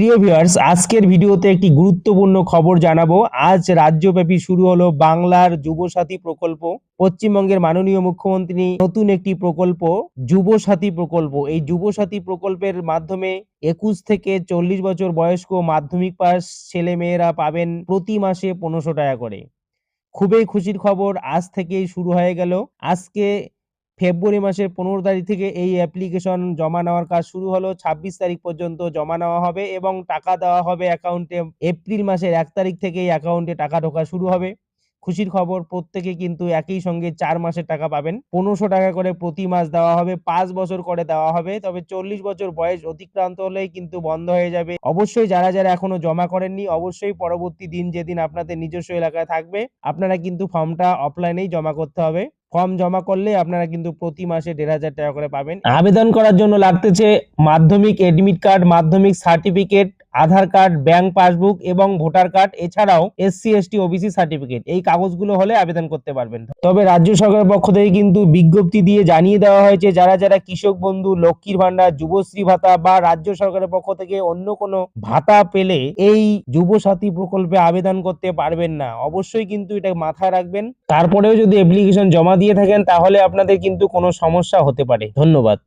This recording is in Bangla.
প্রিয় ভিউয়ার্স আজকের ভিডিওতে একটি গুরুত্বপূর্ণ খবর জানাব। আজ রাজ্যব্যাপী শুরু হলো বাংলার যুবসাথী প্রকল্প। পশ্চিমবঙ্গের মাননীয় মুখ্যমন্ত্রী, নতুন একটি প্রকল্প, যুবসাথী প্রকল্প। এই যুবসাথী প্রকল্পের মাধ্যমে একুশ থেকে চল্লিশ বছর বয়স্ক মাধ্যমিক পাস ছেলে মেয়েরা পাবেন প্রতি মাসে পনেরোশো টাকা করে। খুবই খুশির খবর, আজ থেকেই শুরু হয়ে গেল। আজকে ফেব্রুয়ারি মাসের পনেরো তারিখ থেকে এই অ্যাপ্লিকেশন জমা নেওয়ার কাজ শুরু হলো। ছাব্বিশ তারিখ পর্যন্ত জমা নেওয়া হবে এবং টাকা দেওয়া হবে অ্যাকাউন্টে এপ্রিল মাসের এক তারিখ থেকে এই অ্যাকাউন্টে টাকা ঢোকা শুরু হবে। খুশির খবর, প্রত্যেকে কিন্তু একই সঙ্গে চার মাসের টাকা পাবেন। পনেরোশো টাকা করে প্রতি মাস দেওয়া হবে, পাঁচ বছর করে দেওয়া হবে। তবে চল্লিশ বছর বয়স অতিক্রান্ত হলেই কিন্তু বন্ধ হয়ে যাবে। অবশ্যই যারা যারা এখনও জমা করেননি, অবশ্যই পরবর্তী দিন যেদিন আপনাদের নিজস্ব এলাকায় থাকবে, আপনারা কিন্তু ফর্মটা অফলাইনেই জমা করতে হবে। ফর্ম জমা করলে আপনারা কিন্তু প্রতি মাসে দেড় হাজার টাকা করে পাবেন। আবেদন করার জন্য লাগতেছে মাধ্যমিক এডমিট কার্ড মাধ্যমিক certificate Aadhaar card, bank passbook এবং ভোটার কার্ড, এছাড়াও এসসি, এসটি, ওবিসি সার্টিফিকেট। এই কাগজগুলো হলে আবেদন করতে পারবেন। তবে রাজ্য সরকারের পক্ষ থেকে কিন্তু বিজ্ঞপ্তি দিয়ে জানিয়ে দেওয়া হয়েছে, যারা যারা কৃষক বন্ধু, লক্ষ্মীর ভান্ডার যুবশ্রী ভাতা বা রাজ্য সরকারের পক্ষ থেকে অন্য কোনো ভাতা পেলে এই যুবসাথী প্রকল্পে আবেদন করতে পারবেন না। অবশ্যই কিন্তু এটা মাথায় রাখবেন। তারপরেও যদি অ্যাপ্লিকেশন জমা দিয়ে থাকেন, তাহলে আপনাদের কিন্তু কোনো সমস্যা হতে পারে। ধন্যবাদ।